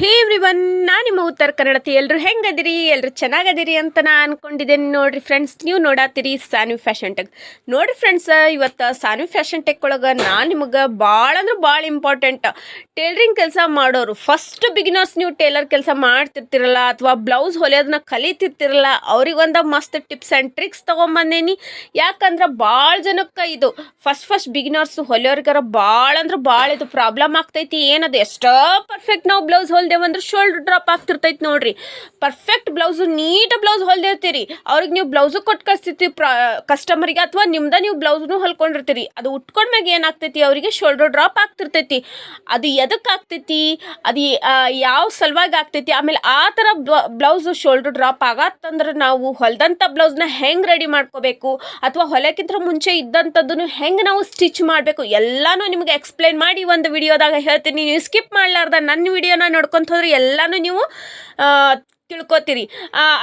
ಹೇ everyone ನಾನು ನಿಮ್ಮ ಉತ್ತರ ಕನ್ನಡತಿ. ಎಲ್ಲರೂ ಹೆಂಗದಿರಿ? ಎಲ್ಲರೂ ಚೆನ್ನಾಗದಿರಿ ಅಂತ ನಾ ಅನ್ಕೊಂಡಿದ್ದೇನೆ ನೋಡ್ರಿ ಫ್ರೆಂಡ್ಸ್ ನೀವು ನೋಡಾತಿರಿ ಸಾನ್ವಿ ಫ್ಯಾಷನ್ ಟೆಕ್ ನೋಡ್ರಿ ಫ್ರೆಂಡ್ಸ್ ಇವತ್ತು ಸಾನ್ವಿ ಫ್ಯಾಷನ್ ಟೆಕ್ ಒಳಗೆ ನಾನು ನಿಮಗೆ ಭಾಳ ಅಂದ್ರೆ ಭಾಳ ಇಂಪಾರ್ಟೆಂಟ್ ಟೇಲರಿಂಗ್ ಕೆಲಸ ಮಾಡೋರು ಫಸ್ಟ್ ಬಿಗಿನರ್ಸ್ ನೀವು ಟೇಲರ್ ಕೆಲಸ ಮಾಡ್ತಿರ್ತಿರಲ್ಲ ಅಥವಾ ಬ್ಲೌಸ್ ಹೊಲಿಯೋದನ್ನ ಕಲಿತಿರ್ತಿರಲ್ಲ ಅವ್ರಿಗೊಂದು ಮಸ್ತ್ ಟಿಪ್ಸ್ ಆ್ಯಂಡ್ ಟ್ರಿಕ್ಸ್ ತೊಗೊಂಬಂದೇನಿ. ಯಾಕಂದ್ರೆ ಭಾಳ ಜನಕ್ಕೆ ಇದು ಫಸ್ಟ್ ಫಸ್ಟ್ ಬಿಗಿನರ್ಸ್ ಹೊಲಿಯೋರಿಗಾರ ಭಾಳ ಅಂದ್ರೆ ಭಾಳ ಇದು ಪ್ರಾಬ್ಲಮ್ ಆಗ್ತೈತಿ. ಏನದು ಎಷ್ಟೋ ಪರ್ಫೆಕ್ಟ್ ನಾವು ಬ್ಲೌಸ್ ಹೊಲ್ದೇವಂದ್ರೆ ಶೋಲ್ಡರ್ ಡ್ರಾಪ್ ಆಗ್ತಿರ್ತೈತಿ ನೋಡ್ರಿ. ಪರ್ಫೆಕ್ಟ್ ಬ್ಲೌಸು ನೀಟ್ ಬ್ಲೌಸ್ ಹೊಲ್ದಿರ್ತೀರಿ. ಅವ್ರಿಗೆ ನೀವು ಬ್ಲೌಸು ಕೊಟ್ಟು ಕಳಿಸ್ತಿರ್ತೀವಿ ಪ್ರ ಕಸ್ಟಮರಿಗೆ ಅಥವಾ ನಿಮ್ದ ನೀವು ಬ್ಲೌಸ್ನು ಹೊಲ್ಕೊಂಡಿರ್ತೀರಿ. ಅದು ಉಟ್ಕೊಂಡ್ಮ್ಯಾಗ ಏನಾಗ್ತೈತಿ ಅವರಿಗೆ ಶೋಲ್ಡರ್ ಡ್ರಾಪ್ ಆಗ್ತಿರ್ತೈತಿ. ಅದು ಎದಕ್ಕೆ ಆಗ್ತೈತಿ? ಅದು ಯಾವ ಸಲುವಾಗಿ ಆಗ್ತೈತಿ? ಆಮೇಲೆ ಆ ಥರ ಬ್ಲೌಸ್ ಶೋಲ್ಡರ್ ಡ್ರಾಪ್ ಆಗತ್ತಂದ್ರೆ ನಾವು ಹೊಲ್ದಂಥ ಬ್ಲೌಸ್ನ ಹೆಂಗೆ ರೆಡಿ ಮಾಡ್ಕೋಬೇಕು? ಅಥವಾ ಹೊಲಕ್ಕಿಂತ ಮುಂಚೆ ಇದ್ದಂಥದ್ದನ್ನು ಹೆಂಗೆ ನಾವು ಸ್ಟಿಚ್ ಮಾಡಬೇಕು? ಎಲ್ಲನೂ ನಿಮಗೆ ಎಕ್ಸ್ಪ್ಲೈನ್ ಮಾಡಿ ಒಂದು ವಿಡಿಯೋದಾಗ ಹೇಳ್ತೀನಿ. ನೀವು ಸ್ಕಿಪ್ ಮಾಡಲಾರ್ದ ನನ್ನ ವಿಡಿಯೋನ ನೋಡ್ಕೊಂತ ಹೋದ್ರೆ ಎಲ್ಲಾನು ನೀವು ತಿಳ್ಕೊತೀರಿ.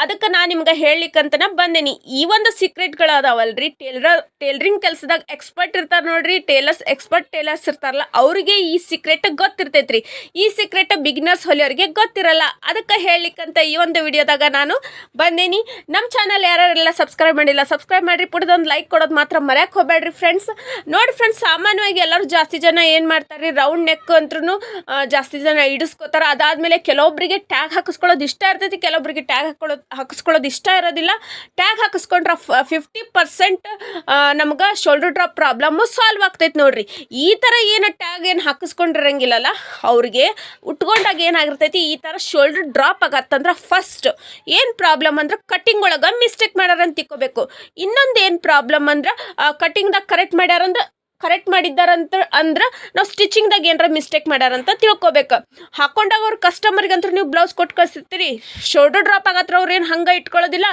ಅದಕ್ಕೆ ನಾನು ನಿಮ್ಗೆ ಹೇಳಲಿಕ್ಕಂತನ ಬಂದೇನಿ. ಈ ಒಂದು ಸೀಕ್ರೆಟ್ಗಳು ಅದಾವಲ್ರಿ ಟೇಲರ್ ಟೇಲರಿಂಗ್ ಕೆಲಸದಾಗ ಎಕ್ಸ್ಪರ್ಟ್ ಇರ್ತಾರೆ ನೋಡ್ರಿ ಟೇಲರ್ಸ್ ಎಕ್ಸ್ಪರ್ಟ್ ಟೇಲರ್ಸ್ ಇರ್ತಾರಲ್ಲ, ಅವರಿಗೆ ಈ ಸೀಕ್ರೆಟ್ ಗೊತ್ತಿರ್ತೈತ್ರಿ. ಈ ಸೀಕ್ರೆಟ್ ಬಿಗ್ನರ್ಸ್ ಹೊಲಿಯೋರಿಗೆ ಗೊತ್ತಿರಲ್ಲ. ಅದಕ್ಕೆ ಹೇಳಲಿಕ್ಕಂತ ಈ ಒಂದು ವಿಡಿಯೋದಾಗ ನಾನು ಬಂದೇನಿ. ನಮ್ಮ ಚಾನಲ್ ಯಾರೆಲ್ಲ ಸಬ್ಸ್ಕ್ರೈಬ್ ಮಾಡಿಲ್ಲ ಸಬ್ಸ್ಕ್ರೈಬ್ ಮಾಡಿರಿ ಪುಟ್ಟದೊಂದು ಲೈಕ್ ಕೊಡೋದು ಮಾತ್ರ ಮರ್ಯಾಕೆ ಹೋಗ್ಬೇಡ್ರಿ ಫ್ರೆಂಡ್ಸ್ ನೋಡಿ ಫ್ರೆಂಡ್ಸ್ ಸಾಮಾನ್ಯವಾಗಿ ಎಲ್ಲರೂ ಜಾಸ್ತಿ ಜನ ಏನು ಮಾಡ್ತಾರೆ ರೌಂಡ್ ನೆಕ್ ಅಂದ್ರೂ ಜಾಸ್ತಿ ಜನ ಇಡಿಸ್ಕೋತಾರ ಅದಾದಮೇಲೆ ಕೆಲವೊಬ್ಬರಿಗೆ ಟ್ಯಾಗ್ ಹಾಕಿಸ್ಕೊಳ್ಳೋದು ಇಷ್ಟ ಇರ್ತೈತಿ ಕೆಲವೊಬ್ಬರಿಗೆ ಟ್ಯಾಗ್ ಹಾಕೊಳ್ಳೋದು ಹಾಕಿಸ್ಕೊಳ್ಳೋದು ಇಷ್ಟ ಇರೋದಿಲ್ಲ. ಟ್ಯಾಗ್ ಹಾಕಿಸ್ಕೊಂಡ್ರೆ ಫಿಫ್ಟಿ ಪರ್ಸೆಂಟ್ ನಮ್ಗೆ ಶೋಲ್ಡರ್ ಡ್ರಾಪ್ ಪ್ರಾಬ್ಲಮ್ಮು ಸಾಲ್ವ್ ಆಗ್ತೈತೆ ನೋಡ್ರಿ. ಈ ಥರ ಏನು ಟ್ಯಾಗ್ ಏನು ಹಾಕಿಸ್ಕೊಂಡಿರಂಗಿಲ್ಲಲ್ಲ, ಅವ್ರಿಗೆ ಉಟ್ಕೊಂಡಾಗ ಏನಾಗಿರ್ತೈತಿ, ಈ ಥರ ಶೋಲ್ಡರ್ ಡ್ರಾಪ್ ಆಗತ್ತಂದ್ರೆ ಫಸ್ಟ್ ಏನು ಪ್ರಾಬ್ಲಮ್ ಅಂದ್ರೆ ಕಟ್ಟಿಂಗ್ ಒಳಗೆ ಮಿಸ್ಟೇಕ್ ಮಾಡ್ಯಾರಂತ ತಿಕ್ಕೋಬೇಕು ಇನ್ನೊಂದು ಏನು ಪ್ರಾಬ್ಲಮ್ ಅಂದ್ರೆ ಕಟ್ಟಿಂಗ್ದಾಗ ಕರೆಕ್ಟ್ ಮಾಡ್ಯಾರಂದ್ರೆ ಕರೆಕ್ಟ್ ಮಾಡಿದ್ದಾರಂತ ಅಂದ್ರೆ ನಾವು ಸ್ಟಿಚಿಂಗ್ದಾಗ ಏನಾರ ಮಿಸ್ಟೇಕ್ ಮಾಡ್ಯಾರಂತ ತಿಳ್ಕೊಬೇಕು. ಹಾಕೊಂಡಾಗ ಅವ್ರ ಕಸ್ಟಮರ್ಗಂತೂ ನೀವು ಬ್ಲೌಸ್ ಕೊಟ್ಟು ಕಳಿಸಿರ್ತೀರಿ. ಶೋಲ್ಡರ್ ಡ್ರಾಪ್ ಆಗತ್ರ ಅವ್ರು ಏನು ಹಂಗೆ ಇಟ್ಕೊಳ್ಳೋದಿಲ್ಲ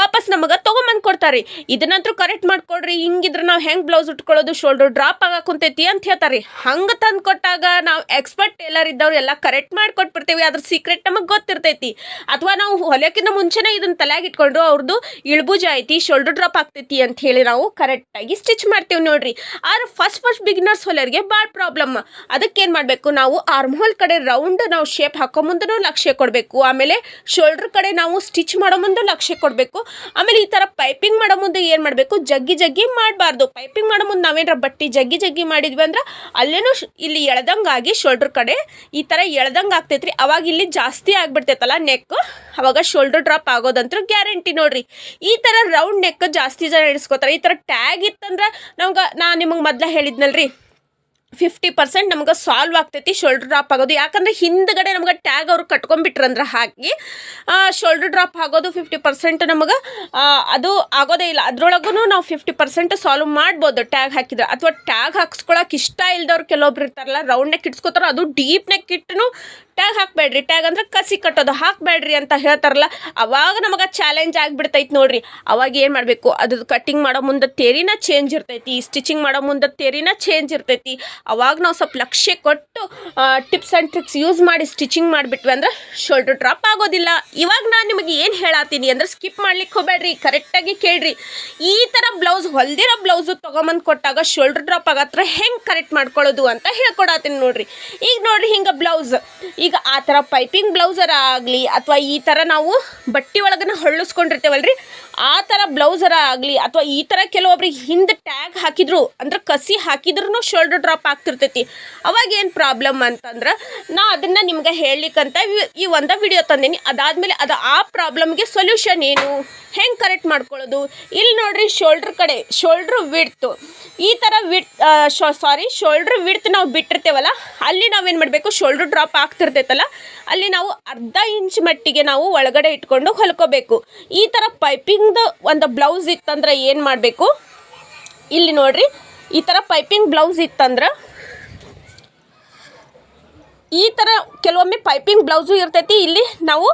ವಾಪಸ್ ನಮಗೆ ತೊಗೊಂಬಂದು ಕೊಡ್ತಾರೆ. ಇದನ್ನಂತೂ ಕರೆಕ್ಟ್ ಮಾಡ್ಕೊಡ್ರಿ. ಹಿಂಗಿದ್ರೆ ನಾವು ಹೆಂಗೆ ಬ್ಲೌಸ್ ಉಟ್ಕೊಳ್ಳೋದು ಶೋಲ್ಡರ್ ಡ್ರಾಪ್ ಆಗ ಕುಂತೈತಿ ಅಂತ ಹೇಳ್ತಾರೆ. ಹಂಗೆ ತಂದು ಕೊಟ್ಟಾಗ ನಾವು ಎಕ್ಸ್ಪರ್ಟ್ ಟೇಲರ್ ಇದ್ದವ್ರು ಎಲ್ಲ ಕರೆಕ್ಟ್ ಮಾಡಿಕೊಟ್ಬಿಡ್ತೀವಿ ಅದ್ರ ಸೀಕ್ರೆಟ್ ನಮಗೆ ಗೊತ್ತಿರ್ತೈತಿ. ಅಥವಾ ನಾವು ಹೊಲಿಯೋಕ್ಕಿಂತ ಮುಂಚೆನೇ ಇದನ್ನ ತಲೆಯಾಗಿ ಇಟ್ಕೊಂಡ್ರು ಅವ್ರದ್ದು ಇಳ್ಬುಜ ಐತಿ ಶೋಲ್ಡರ್ ಡ್ರಾಪ್ ಆಗ್ತೈತಿ ಅಂತ ಹೇಳಿ ನಾವು ಕರೆಕ್ಟಾಗಿ ಸ್ಟಿಚ್ ಮಾಡ್ತೀವಿ ನೋಡ್ರಿ. ಆದ್ರೆ ಫಸ್ಟ್ ಫಸ್ಟ್ ಬಿಗಿನರ್ಸ್ ಹೊಲಿಯರ್ಗೆ ಭಾಳ ಪ್ರಾಬ್ಲಮ್ ಅದಕ್ಕೆ ಏನು ಮಾಡಬೇಕು ನಾವು ಆರ್ಮ್ ಹೋಲ್ ಕಡೆ ರೌಂಡ್ ನಾವು ಶೇಪ್ ಹಾಕೋ ಮುಂದೂ ಲಕ್ಷ್ಯ ಕೊಡಬೇಕು. ಆಮೇಲೆ ಶೋಲ್ಡರ್ ಕಡೆ ನಾವು ಸ್ಟಿಚ್ ಮಾಡೋ ಮುಂದೆ ಲಕ್ಷ್ಯ ಕೊಡಬೇಕು. ಆಮೇಲೆ ಈ ಥರ ಪೈಪಿಂಗ್ ಮಾಡೋ ಮುಂದೆ ಏನು ಮಾಡಬೇಕು? ಜಗ್ಗಿ ಜಗ್ಗಿ ಮಾಡಬಾರ್ದು. ಪೈಪಿಂಗ್ ಮಾಡೋ ಮುಂದೆ ನಾವೇನಾರ ಬಟ್ಟೆ ಜಗ್ಗಿ ಜಗ್ಗಿ ಮಾಡಿದ್ವಿ ಅಂದ್ರೆ ಅಲ್ಲೇನೂ ಇಲ್ಲಿ ಎಳ್ದಂಗಾಗಿ ಶೋಲ್ಡರ್ ಕಡೆ ಈ ಥರ ಎಳ್ದಂಗೆ ಆಗ್ತೈತ್ರಿ. ಅವಾಗ ಇಲ್ಲಿ ಜಾಸ್ತಿ ಆಗಿಬಿಡ್ತೈತಲ್ಲ ನೆಕ್ ಅವಾಗ ಶೋಲ್ಡರ್ ಡ್ರಾಪ್ ಆಗೋದಂತೂ ಗ್ಯಾರಂಟಿ ನೋಡ್ರಿ. ಈ ಥರ ರೌಂಡ್ ನೆಕ್ ಜಾಸ್ತಿ ಜನ ಇಡಿಸ್ಕೋತಾರೆ ಈ ಥರ ಟ್ಯಾಗ್ ಇತ್ತಂದ್ರೆ ನಮ್ಗೆ ನಾ ನಿಮಗೆ ಮೊದ್ಲ ಹೇಳಿದ್ನಲ್ರಿ ಫಿಫ್ಟಿ ಪರ್ಸೆಂಟ್ ನಮ್ಗೆ ಸಾಲ್ವ್ ಆಗ್ತೈತಿ ಶೋಲ್ಡರ್ ಡ್ರಾಪ್ ಆಗೋದು. ಯಾಕಂದ್ರೆ ಹಿಂದ್ಗಡೆ ನಮ್ಗೆ ಟ್ಯಾಗ್ ಅವ್ರು ಕಟ್ಕೊಂಡ್ಬಿಟ್ರಂದ್ರೆ ಹಾಕಿ ಶೋಲ್ಡರ್ ಡ್ರಾಪ್ ಆಗೋದು ಫಿಫ್ಟಿ ಪರ್ಸೆಂಟ್ ನಮಗೆ ಅದು ಆಗೋದೇ ಇಲ್ಲ. ಅದ್ರೊಳಗೂ ನಾವು ಫಿಫ್ಟಿ ಪರ್ಸೆಂಟ್ ಸಾಲ್ವ್ ಮಾಡ್ಬೋದು ಟ್ಯಾಗ್ ಹಾಕಿದ್ರೆ. ಅಥವಾ ಟ್ಯಾಗ್ ಹಾಕ್ಸ್ಕೊಳಕ್ಕೆ ಇಷ್ಟ ಇಲ್ದವ್ರು ಕೆಲವೊಬ್ರು ಇರ್ತಾರಲ್ಲ ರೌಂಡ್ ನೆಕ್ ಇಟ್ಸ್ಕೊತಾರ ಅದು ಡೀಪ್ ನೆಕ್ ಇಟ್ಟು ಟ್ಯಾಗ್ ಹಾಕ್ಬೇಡ್ರಿ. ಟ್ಯಾಗ್ ಅಂದ್ರೆ ಕಸಿ ಕಟ್ಟೋದು, ಹಾಕ್ಬೇಡ್ರಿ ಅಂತ ಹೇಳ್ತಾರಲ್ಲ, ಅವಾಗ ನಮಗೆ ಚಾಲೆಂಜ್ ಆಗಿಬಿಡ್ತೈತಿ ನೋಡ್ರಿ. ಅವಾಗ ಏನು ಮಾಡಬೇಕು? ಅದು ಕಟ್ಟಿಂಗ್ ಮಾಡೋ ಮುಂದೆ ತೇರಿನ ಚೇಂಜ್ ಇರ್ತೈತಿ ಸ್ಟಿಚಿಂಗ್ ಮಾಡೋ ಮುಂದೆ ತೇರಿನ ಚೇಂಜ್ ಇರ್ತೈತಿ. ಅವಾಗ ನಾವು ಸ್ವಲ್ಪ ಲಕ್ಷ್ಯ ಕೊಟ್ಟು ಟಿಪ್ಸ್ ಆ್ಯಂಡ್ ಟ್ರಿಕ್ಸ್ ಯೂಸ್ ಮಾಡಿ ಸ್ಟಿಚಿಂಗ್ ಮಾಡಿಬಿಟ್ವಿ ಅಂದ್ರೆ ಶೋಲ್ಡರ್ ಡ್ರಾಪ್ ಆಗೋದಿಲ್ಲ. ಇವಾಗ ನಾನು ನಿಮಗೆ ಏನು ಹೇಳತ್ತೀನಿ ಅಂದ್ರೆ ಸ್ಕಿಪ್ ಮಾಡ್ಲಿಕ್ಕೆ ಹೋಗ್ಬೇಡ್ರಿ ಕರೆಕ್ಟಾಗಿ ಕೇಳ್ರಿ. ಈ ಥರ ಬ್ಲೌಸ್ ಹೊಲ್ದಿರೋ ಬ್ಲೌಸು ತೊಗೊಂಬಂದು ಕೊಟ್ಟಾಗ ಶೋಲ್ಡರ್ ಡ್ರಾಪ್ ಆಗತ್ರ ಹೆಂಗೆ ಕರೆಕ್ಟ್ ಮಾಡ್ಕೊಳ್ಳೋದು ಅಂತ ಹೇಳ್ಕೊಡತ್ತೀನಿ ನೋಡ್ರಿ. ಈಗ ನೋಡ್ರಿ ಹಿಂಗೆ ಬ್ಲೌಸ್ ಈಗ ಆ ಥರ ಪೈಪಿಂಗ್ ಬ್ಲೌಸರ ಆಗಲಿ ಅಥವಾ ಈ ಥರ ನಾವು ಬಟ್ಟೆ ಒಳಗನ ಹೊಳ್ಳಿಸ್ಕೊಂಡಿರ್ತೇವಲ್ರಿ, ಆ ಥರ ಬ್ಲೌಸರ ಆಗಲಿ ಅಥವಾ ಈ ಥರ ಕೆಲವೊಬ್ರಿಗೆ ಹಿಂದೆ ಟ್ಯಾಗ್ ಹಾಕಿದ್ರು ಅಂದ್ರೆ ಕಸಿ ಹಾಕಿದ್ರು ಶೋಲ್ಡರ್ ಡ್ರಾಪ್ ಆಗ್ತಿರ್ತೈತಿ. ಅವಾಗ ಏನು ಪ್ರಾಬ್ಲಮ್ ಅಂತಂದ್ರೆ ನಾ ಅದನ್ನು ನಿಮ್ಗೆ ಹೇಳಲಿಕ್ಕಂತ ಈ ಒಂದು ವಿಡಿಯೋ ತಂದೀನಿ. ಅದಾದಮೇಲೆ ಅದು ಆ ಪ್ರಾಬ್ಲಮ್ಗೆ ಸೊಲ್ಯೂಷನ್ ಏನು? ಹೆಂಗೆ ಕರೆಕ್ಟ್ ಮಾಡ್ಕೊಳ್ಳೋದು? ಇಲ್ಲಿ ನೋಡ್ರಿ ಶೋಲ್ಡ್ರ್ ಕಡೆ ಶೋಲ್ಡ್ರ್ ವಿಡ್ತು ಈ ಥರ ವಿಡ್ ಸಾರಿ ಶೋಲ್ಡ್ರ್ ವಿಡ್ತ್ ನಾವು ಬಿಟ್ಟಿರ್ತೇವಲ್ಲ, ಅಲ್ಲಿ ನಾವೇನು ಮಾಡಬೇಕು? ಶೋಲ್ಡ್ರ್ ಡ್ರಾಪ್ ಆಗ್ತಿರ್ತೈತಲ್ಲ, ಅಲ್ಲಿ ನಾವು ಅರ್ಧ ಇಂಚ್ ಮಟ್ಟಿಗೆ ನಾವು ಒಳಗಡೆ ಇಟ್ಕೊಂಡು ಹೊಲ್ಕೋಬೇಕು. ಈ ಥರ ಪೈಪಿಂಗ್ದು ಒಂದು ಬ್ಲೌಸ್ ಇತ್ತಂದ್ರೆ ಏನು ಮಾಡಬೇಕು? ಇಲ್ಲಿ ನೋಡ್ರಿ, ಈ ಥರ ಪೈಪಿಂಗ್ ಬ್ಲೌಸ್ ಇತ್ತಂದ್ರೆ ಈ ಥರ ಕೆಲವೊಮ್ಮೆ ಪೈಪಿಂಗ್ ಬ್ಲೌಸು ಇರ್ತೈತಿ, ಇಲ್ಲಿ ನಾವು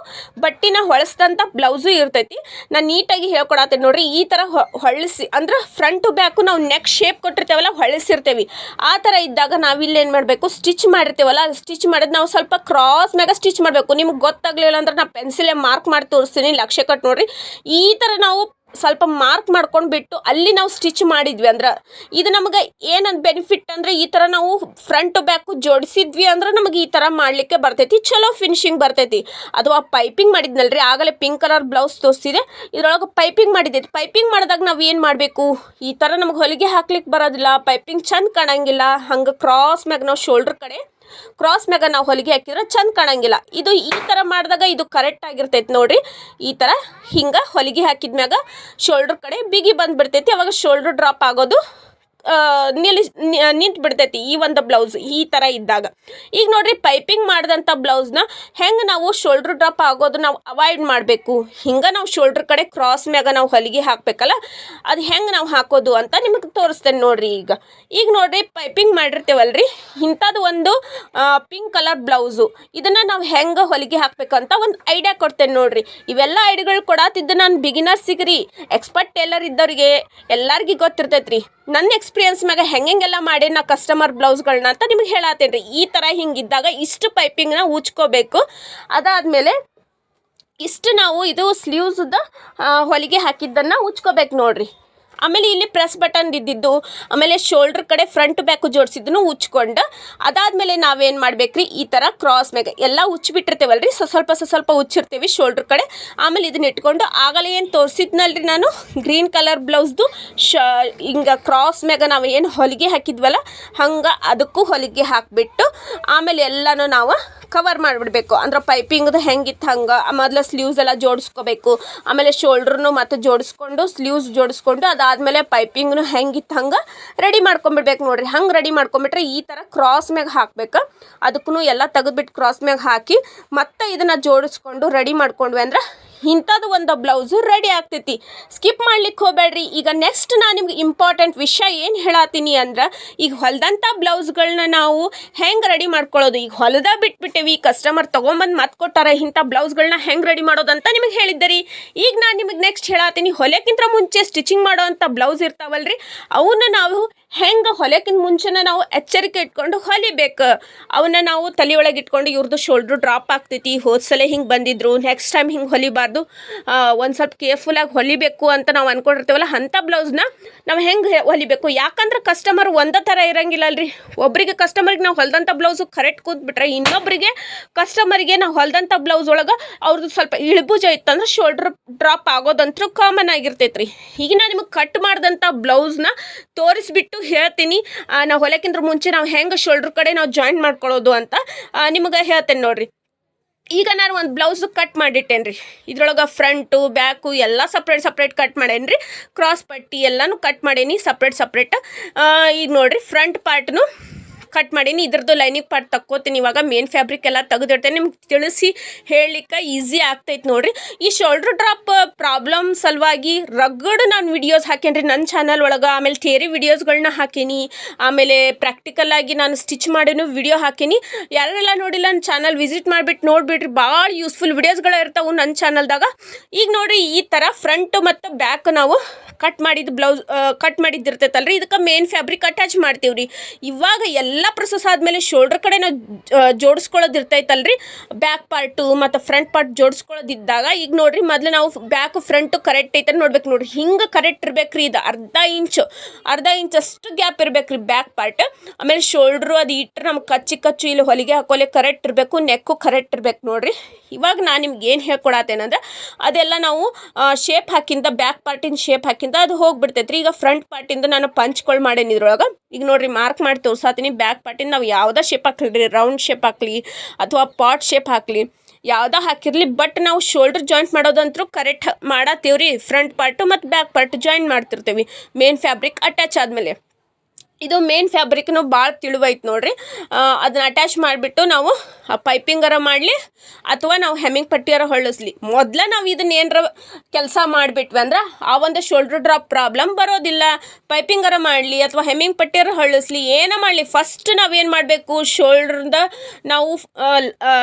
ಬಟ್ಟಿನ ಹೊಳಸ್ದಂಥ ಬ್ಲೌಸು ಇರ್ತೈತಿ. ನಾನು ನೀಟಾಗಿ ಹೇಳ್ಕೊಡತ್ತೀನಿ ನೋಡ್ರಿ, ಈ ಥರ ಹೊಳಿಸಿ, ಅಂದ್ರೆ ಫ್ರಂಟ್ ಟು ಬ್ಯಾಕು ನಾವು ನೆಕ್ ಶೇಪ್ ಕೊಟ್ಟಿರ್ತೇವಲ್ಲ, ಹೊಳಿಸಿರ್ತೇವೆ. ಆ ಥರ ಇದ್ದಾಗ ನಾವಿಲ್ಲಿ ಏನು ಮಾಡಬೇಕು ಸ್ಟಿಚ್ ಮಾಡಿರ್ತೇವಲ್ಲ ಸ್ಟಿಚ್ ಮಾಡಿದ್ ನಾವು ಸ್ವಲ್ಪ ಕ್ರಾಸ್ ಮ್ಯಾಗ ಸ್ಟಿಚ್ ಮಾಡಬೇಕು. ನಿಮ್ಗೆ ಗೊತ್ತಾಗಲಿಲ್ಲ ಅಂದ್ರೆ ನಾನು ಪೆನ್ಸಿಲೇ ಮಾರ್ಕ್ ಮಾಡಿ ತೋರಿಸ್ತೀನಿ ಲಕ್ಷ್ಯ ಕಟ್ ನೋಡ್ರಿ. ಈ ಥರ ನಾವು ಸ್ವಲ್ಪ ಮಾರ್ಕ್ ಮಾಡ್ಕೊಂಡು ಬಿಟ್ಟು ಅಲ್ಲಿ ನಾವು ಸ್ಟಿಚ್ ಮಾಡಿದ್ವಿ ಅಂದ್ರೆ. ಇದು ನಮಗೆ ಏನಂತ ಬೆನಿಫಿಟ್ ಅಂದರೆ ಈ ಥರ ನಾವು ಫ್ರಂಟ್ ಬ್ಯಾಕು ಜೋಡಿಸಿದ್ವಿ ಅಂದ್ರೆ ನಮಗೆ ಈ ಥರ ಮಾಡಲಿಕ್ಕೆ ಬರ್ತೈತಿ, ಚಲೋ ಫಿನಿಶಿಂಗ್ ಬರ್ತೈತಿ. ಅದು ಆ ಪೈಪಿಂಗ್ ರೀ ಆಗಲೇ ಪಿಂಕ್ ಕಲರ್ ಬ್ಲೌಸ್ ತೋರಿಸಿದೆ. ಇದರೊಳಗೆ ಪೈಪಿಂಗ್ ಮಾಡಿದ್ದೈತಿ ಪೈಪಿಂಗ್ ಮಾಡಿದಾಗ ನಾವು ಏನು ಮಾಡಬೇಕು? ಈ ಥರ ನಮಗೆ ಹೊಲಿಗೆ ಹಾಕ್ಲಿಕ್ಕೆ ಬರೋದಿಲ್ಲ ಪೈಪಿಂಗ್ ಚಂದ ಕಾಣಂಗಿಲ್ಲ, ಹಂಗೆ ಕ್ರಾಸ್ ಮ್ಯಾಗ ನಾವು ಶೋಲ್ಡ್ರ್ ಕಡೆ ಕ್ರಾಸ್ ಮ್ಯಾಗ ನಾವು ಹೊಲಿಗೆ ಹಾಕಿದ್ರೆ ಚಂದ ಕಾಣಂಗಿಲ್ಲ. ಇದು ಈ ಥರ ಮಾಡಿದಾಗ ಇದು ಕರೆಕ್ಟ್ ಆಗಿರ್ತೈತಿ ನೋಡ್ರಿ. ಈ ಥರ ಹಿಂಗೆ ಹೊಲಿಗೆ ಹಾಕಿದ್ಮ್ಯಾಗ ಶೋಲ್ಡ್ರ್ ಕಡೆ ಬಿಗಿ ಬಂದ್ಬಿಡ್ತೈತಿ. ಅವಾಗ ಶೋಲ್ಡ್ರ್ ಡ್ರಾಪ್ ಆಗೋದು ನಿಲ್ಲಿಸ್ ನಿಂತು ಬಿಡ್ತೈತಿ ಈ ಒಂದು ಬ್ಲೌಸ್ ಈ ಥರ ಇದ್ದಾಗ. ಈಗ ನೋಡ್ರಿ ಪೈಪಿಂಗ್ ಮಾಡಿದಂಥ ಬ್ಲೌಸ್ನ ಹೆಂಗೆ ನಾವು ಶೋಲ್ಡ್ರ್ ಡ್ರಾಪ್ ಆಗೋದು ನಾವು ಅವಾಯ್ಡ್ ಮಾಡಬೇಕು? ಹಿಂಗೆ ನಾವು ಶೋಲ್ಡ್ರ್ ಕಡೆ ಕ್ರಾಸ್ ಮ್ಯಾಗ ನಾವು ಹೊಲಿಗೆ ಹಾಕಬೇಕಲ್ಲ, ಅದು ಹೆಂಗೆ ನಾವು ಹಾಕೋದು ಅಂತ ನಿಮಗೆ ತೋರಿಸ್ತೇನೆ ನೋಡ್ರಿ ಈಗ. ಈಗ ನೋಡ್ರಿ ಪೈಪಿಂಗ್ ಮಾಡಿರ್ತೇವಲ್ರಿ ಇಂಥದ್ದು ಒಂದು ಪಿಂಕ್ ಕಲರ್ ಬ್ಲೌಸು. ಇದನ್ನು ನಾವು ಹೆಂಗೆ ಹೊಲಿಗೆ ಹಾಕಬೇಕಂತ ಒಂದು ಐಡಿಯಾ ಕೊಡ್ತೇನೆ ನೋಡ್ರಿ. ಇವೆಲ್ಲ ಐಡಿಯಾಗಳು ಕೊಡತ್ತಿದ್ದು ನಾನು ಬಿಗಿನರ್ಸಿಗೆ ರೀ ಎಕ್ಸ್ಪರ್ಟ್ ಟೇಲರ್ ಇದ್ದವ್ರಿಗೆ ಎಲ್ಲರಿಗೂ ಗೊತ್ತಿರ್ತೈತೆ ರೀ ನನ್ನ ಎಕ್ಸ್ಪೀರಿಯನ್ಸ್ ಮ್ಯಾಗ ಹೆಂಗೆಲ್ಲ ಮಾಡಿ ನಾ ಕಸ್ಟಮರ್ ಬ್ಲೌಸ್ಗಳನ್ನ ಅಂತ ನಿಮ್ಗೆ ಹೇಳತ್ತೇನೆ ಈ ಥರ ಹಿಂಗಿದ್ದಾಗ ಇಷ್ಟು ಪೈಪಿಂಗ್ನ ಉಚ್ಕೋಬೇಕು ಅದಾದಮೇಲೆ ಇಷ್ಟು ನಾವು ಇದು ಸ್ಲೀವ್ಸ್ದ ಹೊಲಿಗೆ ಹಾಕಿದ್ದನ್ನು ಉಚ್ಕೋಬೇಕು ನೋಡ್ರಿ. ಆಮೇಲೆ ಇಲ್ಲಿ ಪ್ರೆಸ್ ಬಟನ್ ಇದ್ದಿದ್ದು, ಆಮೇಲೆ ಶೋಲ್ಡ್ರ್ ಕಡೆ ಫ್ರಂಟ್ ಬ್ಯಾಕು ಜೋಡಿಸಿದ್ದನ್ನು ಉಚ್ಕೊಂಡು, ಅದಾದಮೇಲೆ ನಾವೇನು ಮಾಡ್ಬೇಕ್ರಿ, ಈ ಥರ ಕ್ರಾಸ್ ಮ್ಯಾಗ ಎಲ್ಲ ಉಚ್ಚಿಬಿಟ್ಟಿರ್ತೇವಲ್ರಿ ಸೊ, ಸ್ವಲ್ಪ ಸ್ವಲ್ಪ ಉಚ್ಚಿರ್ತೀವಿ ಶೋಲ್ಡ್ರ್ ಕಡೆ. ಆಮೇಲೆ ಇದನ್ನ ಇಟ್ಕೊಂಡು, ಆಗಲೇ ಏನು ತೋರಿಸಿದ್ನಲ್ರಿ ನಾನು ಗ್ರೀನ್ ಕಲರ್ ಬ್ಲೌಸ್ದು ಶ, ಹಿಂಗೆ ಕ್ರಾಸ್ ಮ್ಯಾಗ ನಾವು ಏನು ಹೊಲಿಗೆ ಹಾಕಿದ್ವಲ್ಲ, ಹಂಗೆ ಅದಕ್ಕೂ ಹೊಲಿಗೆ ಹಾಕಿಬಿಟ್ಟು, ಆಮೇಲೆ ಎಲ್ಲನೂ ನಾವು ಕವರ್ ಮಾಡಿಬಿಡ್ಬೇಕು. ಅಂದ್ರೆ ಪೈಪಿಂಗ್ದು ಹೆಂಗಿತ್ತು ಹಂಗೆ, ಮೊದಲು ಸ್ಲೀವ್ಸ್ ಎಲ್ಲ ಜೋಡಿಸ್ಕೋಬೇಕು. ಆಮೇಲೆ ಶೋಲ್ಡ್ರನ್ನು ಮತ್ತೆ ಜೋಡಿಸ್ಕೊಂಡು ಸ್ಲೀವ್ಸ್ ಜೋಡಿಸ್ಕೊಂಡು, ಅದಾದಮೇಲೆ ಪೈಪಿಂಗ್ನು ಹೆಂಗಿತ್ತು ಹಂಗೆ ರೆಡಿ ಮಾಡ್ಕೊಂಬಿಡ್ಬೇಕು ನೋಡ್ರಿ. ಹಂಗೆ ರೆಡಿ ಮಾಡ್ಕೊಂಬಿಟ್ರೆ ಈ ಥರ ಕ್ರಾಸ್ ಮ್ಯಾಗ ಹಾಕ್ಬೇಕು. ಅದಕ್ಕೂ ಎಲ್ಲ ತೆಗೆದ್ಬಿಟ್ಟು ಕ್ರಾಸ್ ಮ್ಯಾಗ ಹಾಕಿ ಮತ್ತೆ ಇದನ್ನು ಜೋಡಿಸ್ಕೊಂಡು ರೆಡಿ ಮಾಡ್ಕೊಂಡ್ವಿ ಅಂದ್ರೆ ಇಂಥದ್ದು ಒಂದು ಬ್ಲೌಸು ರೆಡಿ ಆಗ್ತೈತಿ. ಸ್ಕಿಪ್ ಮಾಡ್ಲಿಕ್ಕೆ ಹೋಗ್ಬೇಡ್ರಿ. ಈಗ ನೆಕ್ಸ್ಟ್ ನಾನು ನಿಮ್ಗೆ ಇಂಪಾರ್ಟೆಂಟ್ ವಿಷಯ ಏನು ಹೇಳತ್ತೀನಿ ಅಂದ್ರೆ, ಈಗ ಹೊಲ್ದಂಥ ಬ್ಲೌಸ್ಗಳನ್ನ ನಾವು ಹೆಂಗೆ ರೆಡಿ ಮಾಡ್ಕೊಳ್ಳೋದು? ಈಗ ಹೊಲದ ಬಿಟ್ಬಿಟ್ಟೇವಿ ಕಸ್ಟಮರ್ ತೊಗೊಂಬಂದು ಮತ್ತೆ ಕೊಟ್ಟಾರೆ, ಇಂಥ ಬ್ಲೌಸ್ಗಳನ್ನ ಹೆಂಗೆ ರೆಡಿ ಮಾಡೋದು ಅಂತ ನಿಮಗೆ ರೀ ಈಗ ನಾನು ನಿಮಗೆ ನೆಕ್ಸ್ಟ್ ಹೇಳತ್ತೀನಿ ಹೊಲೆಕ್ಕಿಂತ ಮುಂಚೆ ಸ್ಟಿಚಿಂಗ್ ಮಾಡೋ ಅಂಥ ಬ್ಲೌಸ್ ಇರ್ತಾವಲ್ರಿ ಅವನ್ನ ನಾವು ಹೆಂಗೆ ಹೊಲಕ್ಕಿನ ಮುಂಚೆನೇ ನಾವು ಎಚ್ಚರಿಕೆ ಇಟ್ಕೊಂಡು ಹೊಲಿಬೇಕು. ಅವನ್ನ ನಾವು ತಲೆಯೊಳಗೆ ಇಟ್ಕೊಂಡು ಇವ್ರದ್ದು ಶೋಲ್ಡ್ರು ಡ್ರಾಪ್ ಆಗ್ತೈತಿ, ಹೋದ ಸಲ ಹಿಂಗೆ ಬಂದಿದ್ರು ನೆಕ್ಸ್ಟ್ ಟೈಮ್ ಹಿಂಗೆ ಹೊಲಿಬಾರ್ದು ಒಂದು ಸ್ವಲ್ಪ ಕೇರ್ಫುಲ್ಲಾಗಿ ಹೊಲಿಬೇಕು ಅಂತ ನಾವು ಅನ್ಕೊಂಡಿರ್ತೀವಲ್ಲ, ಅಂಥ ಬ್ಲೌಸ್ನ ನಾವು ಹೆಂಗೆ ಹೊಲಿಬೇಕು? ಯಾಕಂದ್ರೆ ಕಸ್ಟಮರ್ ಒಂದೇ ಥರ ಇರೋಂಗಿಲ್ಲ ಅಲ್ರಿ. ಒಬ್ಬರಿಗೆ ಕಸ್ಟಮರ್ಗೆ ನಾವು ಹೊಲ್ದಂಥ ಬ್ಲೌಸು ಕರೆಕ್ಟ್ ಕೂತ್ಬಿಟ್ರೆ ಇನ್ನೊಬ್ಬರಿಗೆ ಕಸ್ಟಮರಿಗೆ ನಾವು ಹೊಲ್ದಂಥ ಬ್ಲೌಸ್ ಒಳಗೆ ಅವ್ರದ್ದು ಸ್ವಲ್ಪ ಇಳುಬುಜ ಇತ್ತಂದ್ರೆ ಶೋಲ್ಡ್ರ್ ಡ್ರಾಪ್ ಆಗೋದಂತೂ ಕಾಮನ್ ಆಗಿರ್ತೈತ್ರಿ. ಈಗ ನಾನು ನಿಮಗೆ ಕಟ್ ಮಾಡಿದಂಥ ಬ್ಲೌಸ್ನ ತೋರಿಸ್ಬಿಟ್ಟು ಹೇಳ್ತೀನಿ. ನಾವು ಹೊಲಕ್ಕಿಂತ ಮುಂಚೆ ನಾವು ಹೆಂಗೆ ಶೋಲ್ಡ್ರ್ ಕಡೆ ನಾವು ಜಾಯಿಂಟ್ ಮಾಡ್ಕೊಳ್ಳೋದು ಅಂತ ನಿಮಗೆ ಹೇಳ್ತೇನೆ ನೋಡಿರಿ. ಈಗ ನಾನು ಒಂದು ಬ್ಲೌಸ್ ಕಟ್ ಮಾಡಿಟ್ಟೇನೆ ರೀ ಇದ್ರೊಳಗೆ ಫ್ರಂಟು ಬ್ಯಾಕು ಎಲ್ಲ ಸಪ್ರೇಟ್ ಸಪ್ರೇಟ್ ಕಟ್ ಮಾಡೇನಿ ರೀ ಕ್ರಾಸ್ ಪಟ್ಟಿ ಎಲ್ಲನೂ ಕಟ್ ಮಾಡೇನಿ ಸಪ್ರೇಟ್ ಸಪ್ರೇಟ್ ಈಗ ನೋಡಿರಿ ಫ್ರಂಟ್ ಪಾರ್ಟ್ನು ಕಟ್ ಮಾಡೀನಿ. ಇದ್ರದ್ದು ಲೈನಿಂಗ್ ಪಾರ್ಟ್ ತಕ್ಕೋತೀನಿ. ಇವಾಗ ಮೇನ್ ಫ್ಯಾಬ್ರಿಕ್ ಎಲ್ಲ ತೆಗೆದಿಡ್ತೇನೆ. ನಿಮ್ಗೆ ತಿಳಿಸಿ ಹೇಳಲಿಕ್ಕೆ ಈಸಿ ಆಗ್ತೈತೆ ನೋಡ್ರಿ. ಈ ಶೋಲ್ಡ್ರ್ ಡ್ರಾಪ್ ಪ್ರಾಬ್ಲಮ್ ಸಲುವಾಗಿ ರಗಡ್ ನಾನು ವಿಡಿಯೋಸ್ ಹಾಕೇನ್ರಿ. ನನ್ನ ಚಾನಲ್ ಒಳಗೆ ಆಮೇಲೆ ಥಿಯರಿ ವಿಡಿಯೋಸ್ಗಳನ್ನ ಹಾಕೀನಿ. ಆಮೇಲೆ ಪ್ರಾಕ್ಟಿಕಲ್ ಆಗಿ ನಾನು ಸ್ಟಿಚ್ ಮಾಡಿನೂ ವಿಡಿಯೋ ಹಾಕೀನಿ. ಯಾರೆಲ್ಲ ನೋಡಿಲ್ಲ ನನ್ನ ಚಾನಲ್ ವಿಸಿಟ್ ಮಾಡಿಬಿಟ್ಟು ನೋಡಿಬಿಡ್ರಿ ಭಾಳ ಯೂಸ್ಫುಲ್ ವಿಡಿಯೋಸ್ಗಳು ಇರ್ತಾವೆ ನನ್ನ ಚಾನಲ್ದಾಗ ಈಗ ನೋಡಿರಿ ಈ ಥರ ಫ್ರಂಟ್ ಮತ್ತು ಬ್ಯಾಕ್ ನಾವು ಕಟ್ ಮಾಡಿದ ಬ್ಲೌಸ್ ಕಟ್ ಮಾಡಿದ್ದಿರ್ತೈತಲ್ರಿ. ಇದಕ್ಕೆ ಮೇನ್ ಫ್ಯಾಬ್ರಿಕ್ ಅಟ್ಯಾಚ್ ಮಾಡ್ತೀವಿ ರೀ ಇವಾಗ ಎಲ್ಲ ಪ್ರೊಸೆಸ್ ಆದಮೇಲೆ ಶೋಲ್ಡ್ರ್ ಕಡೆ ನಾವು ಜೋಡಿಸ್ಕೊಳ್ಳೋದು ಇರ್ತೈತಲ್ರಿ ಬ್ಯಾಕ್ ಪಾರ್ಟು ಮತ್ತು ಫ್ರಂಟ್ ಪಾರ್ಟ್ ಜೋಡಿಸ್ಕೊಳ್ಳೋದಿದ್ದಾಗ, ಈಗ ನೋಡಿರಿ ಮೊದಲು ನಾವು ಬ್ಯಾಕ್ ಫ್ರಂಟು ಕರೆಕ್ಟ್ ಐತೆ ನೋಡ್ಬೇಕು ನೋಡ್ರಿ. ಹಿಂಗೆ ಕರೆಕ್ಟ್ ಇರ್ಬೇಕು ರೀ ಇದು ಅರ್ಧ ಇಂಚು ಅರ್ಧ ಇಂಚಷ್ಟು ಗ್ಯಾಪ್ ಇರ್ಬೇಕು ರೀ ಬ್ಯಾಕ್ ಪಾರ್ಟ್ ಆಮೇಲೆ ಶೋಲ್ಡ್ರು ಅದು ಇಟ್ಟರೆ ನಮ್ಗೆ ಕಚ್ಚಿ ಕಚ್ಚು ಇಲ್ಲಿ ಹೊಲಿಗೆ ಹಾಕೋಲೆ ಕರೆಕ್ಟ್ ಇರಬೇಕು ನೆಕ್ಕು ಕರೆಕ್ಟ್ ಇರಬೇಕು ನೋಡಿರಿ. ಇವಾಗ ನಾನು ನಿಮ್ಗೆ ಏನು ಹೇಳ್ಕೊಡತ್ತೇನಂದ್ರೆ ಅದೆಲ್ಲ ನಾವು ಶೇಪ್ ಹಾಕಿಂದ ಬ್ಯಾಕ್ ಪಾರ್ಟಿನ ಶೇಪ್ ಹಾಕಿಂದ ಅದು ಹೋಗ್ಬಿಡ್ತೈತೆ ರೀ ಈಗ ಫ್ರಂಟ್ ಪಾರ್ಟಿಂದ ನಾನು ಪಂಚ್ಗಳು ಮಾಡೇನಿ ಇದ್ರೊಳಗೆ. ಈಗ ನೋಡ್ರಿ ಮಾರ್ಕ್ ಮಾಡಿ ತೋರ್ಸಾತೀನಿ. ಬ್ಯಾಕ್ ಪಾರ್ಟಿನ ನಾವು ಯಾವುದೇ ಶೇಪ್ ಹಾಕ್ಲಿ ರೌಂಡ್ ಶೇಪ್ ಹಾಕಲಿ ಅಥವಾ ಪಾಟ್ ಶೇಪ್ ಹಾಕಲಿ, ಯಾವುದೋ ಹಾಕಿರಲಿ ಬಟ್ ನಾವು ಶೋಲ್ಡರ್ ಜಾಯಿಂಟ್ ಮಾಡೋದಂತೂ ಕರೆಕ್ಟ್ ಮಾಡತ್ತೀವ್ರಿ ಫ್ರಂಟ್ ಪಾರ್ಟು ಮತ್ತು ಬ್ಯಾಕ್ ಪಾರ್ಟ್ ಜಾಯಿಂಟ್ ಮಾಡ್ತಿರ್ತೀವಿ. ಮೇನ್ ಫ್ಯಾಬ್ರಿಕ್ ಅಟ್ಯಾಚ್ ಆದಮೇಲೆ. ಇದು ಮೇನ್ ಫ್ಯಾಬ್ರಿಕ್ನು ಭಾಳ ತಿಳಿವೈತೆ ನೋಡ್ರಿ. ಅದನ್ನ ಅಟ್ಯಾಚ್ ಮಾಡಿಬಿಟ್ಟು ನಾವು ಪೈಪಿಂಗರ ಮಾಡಲಿ, ಅಥವಾ ನಾವು ಹೆಮ್ಮಿಂಗ್ ಪಟ್ಟಿಯರ ಹೊಳ್ಳಿಸ್ಲಿ. ಮೊದಲು ನಾವು ಇದನ್ನ ಏನರ ಕೆಲಸ ಮಾಡಿಬಿಟ್ವಿ ಅಂದ್ರೆ, ಆ ಒಂದು ಶೋಲ್ಡ್ರ್ ಡ್ರಾಪ್ ಪ್ರಾಬ್ಲಮ್ ಬರೋದಿಲ್ಲ. ಪೈಪಿಂಗರ ಮಾಡಲಿ, ಅಥವಾ ಹೆಮ್ಮಿಂಗ್ ಪಟ್ಟಿಯರ ಹೊಳ್ಳಿಸ್ಲಿ, ಏನೇ ಮಾಡಲಿ. ಫಸ್ಟ್ ನಾವೇನು ಮಾಡಬೇಕು ಶೋಲ್ಡ್ರಿಂದ ನಾವು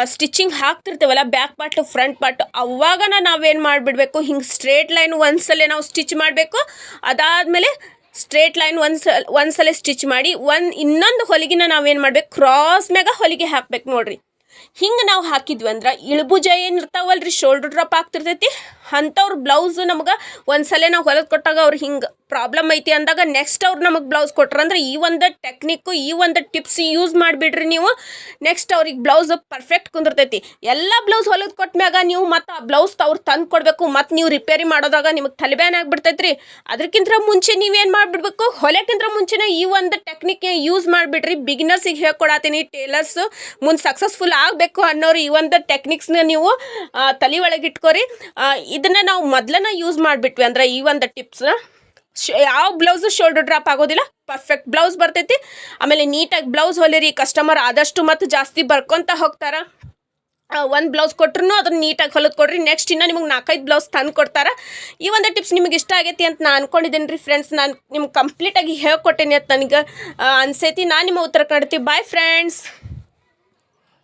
ಸ್ಟಿಚಿಂಗ್ ಹಾಕ್ತಿರ್ತೀವಲ್ಲ ಬ್ಯಾಕ್ ಪಾರ್ಟ್ ಫ್ರಂಟ್ ಪಾರ್ಟ್ ಅವಾಗನ ನಾವೇನು ಮಾಡಿಬಿಡ್ಬೇಕು, ಹಿಂಗೆ ಸ್ಟ್ರೇಟ್ ಲೈನ್ ಒಂದ್ಸಲ ನಾವು ಸ್ಟಿಚ್ ಮಾಡಬೇಕು. ಅದಾದಮೇಲೆ ಸ್ಟ್ರೇಟ್ ಲೈನ್ ಒಂದು ಸಲ ಒಂದು ಸಲ ಸ್ಟಿಚ್ ಮಾಡಿ ಒಂದು ಇನ್ನೊಂದು ಹೊಲಿಗೆನ ನಾವೇನು ಮಾಡ್ಬೇಕು? ಕ್ರಾಸ್ ಮ್ಯಾಗ ಹೊಲಿಗೆ ಹಾಕ್ಬೇಕು ನೋಡ್ರಿ. ಹಿಂಗೆ ನಾವು ಹಾಕಿದ್ವಿ ಅಂದ್ರೆ ಇಳಬುಜ ಏನು ಇರ್ತಾವಲ್ರಿ? Shoulder drop ಆಗ್ತಿರ್ತೈತಿ. ಅಂಥವ್ರ ಬ್ಲೌಸು ನಮ್ಗೆ ಒಂದ್ಸಲ ನಾವು ಹೊಲದ ಕೊಟ್ಟಾಗ ಅವ್ರು ಹಿಂಗೆ ಪ್ರಾಬ್ಲಮ್ ಐತಿ ಅಂದಾಗ ನೆಕ್ಸ್ಟ್ ಅವ್ರು ನಮಗೆ ಬ್ಲೌಸ್ ಕೊಟ್ರಂದ್ರೆ ಈ ಒಂದು ಟೆಕ್ನಿಕ್ಕು ಈ ಒಂದು ಟಿಪ್ಸ್ ಯೂಸ್ ಮಾಡಿಬಿಡ್ರಿ ನೀವು. ನೆಕ್ಸ್ಟ್ ಅವ್ರಿಗೆ ಬ್ಲೌಸ್ ಪರ್ಫೆಕ್ಟ್ ಕುಂದಿರ್ತೈತಿ. ಎಲ್ಲ ಬ್ಲೌಸ್ ಹೊಲದ ಕೊಟ್ಮ್ಯಾಗ ನೀವು ಮತ್ತು ಆ ಬ್ಲೌಸ್ ಅವ್ರು ತಂದು ಕೊಡಬೇಕು, ಮತ್ತು ನೀವು ರಿಪೇರಿ ಮಾಡೋದಾಗ ನಿಮಗೆ ತಲೆಬ್ಯಾನ್ ರೀ ಅದಕ್ಕಿಂತ ಮುಂಚೆ ನೀವೇನು ಮಾಡಿಬಿಡ್ಬೇಕು ಹೊಲೆಕ್ಕಿಂತ ಮುಂಚೆನೇ ಈ ಒಂದು ಟೆಕ್ನಿಕ್ ಯೂಸ್ ಮಾಡಿಬಿಡ್ರಿ. ಬಿಗಿನರ್ಸಿಗೆ ಹೇಳ್ಕೊಡತ್ತೀನಿ ಟೇಲರ್ಸ್ ಮುಂದೆ ಸಕ್ಸಸ್ಫುಲ್ ಆಗಬೇಕು ಅನ್ನೋರು ಈ ಒಂದು ಟೆಕ್ನಿಕ್ಸ್ನ ನೀವು ತಲೆ ಒಳಗೆ ಇಟ್ಕೋರಿ. ಇದನ್ನು ನಾವು ಮೊದಲನೇ ಯೂಸ್ ಮಾಡಿಬಿಟ್ವಿ ಅಂದ್ರೆ ಈ ಒಂದು ಟಿಪ್ಸ್ನ ಯಾವ ಬ್ಲೌಸು ಶೋಲ್ಡರ್ ಡ್ರಾಪ್ ಆಗೋದಿಲ್ಲ. ಪರ್ಫೆಕ್ಟ್ ಬ್ಲೌಸ್ ಬರ್ತೈತಿ. ಆಮೇಲೆ ನೀಟಾಗಿ ಬ್ಲೌಸ್ ಹೊಲಿರಿ ಕಸ್ಟಮರ್ ಆದಷ್ಟು ಮತ್ತು ಜಾಸ್ತಿ ಬರ್ಕೊತ ಹೋಗ್ತಾರೆ. ಒಂದು ಬ್ಲೌಸ್ ಕೊಟ್ರು ಅದನ್ನ ನೀಟಾಗಿ ಹೊಲದ್ ಕೊಡ್ರಿ. ನೆಕ್ಸ್ಟ್ ಇನ್ನೂ ನಿಮಗೆ ನಾಲ್ಕೈದು ಬ್ಲೌಸ್ ತಂದು ಕೊಡ್ತಾರೆ. ಈ ಒಂದು ಟಿಪ್ಸ್ ನಿಮಗೆ ಇಷ್ಟ ಆಗೈತಿ ಅಂತ ನಾನು ಅನ್ಕೊಂಡಿದ್ದೀನಿ ರೀ ಫ್ರೆಂಡ್ಸ್ ನಾನು ನಿಮ್ಗೆ ಕಂಪ್ಲೀಟಾಗಿ ಹೇಳ್ಕೊಟ್ಟೇನೆ ಅಂತ ನನಗೆ ಅನ್ಸೈತಿ. ನಾನು ನಿಮ್ಮ ಉತ್ತರ ಕಡ್ತೀವಿ ಬಾಯ್ ಫ್ರೆಂಡ್ಸ್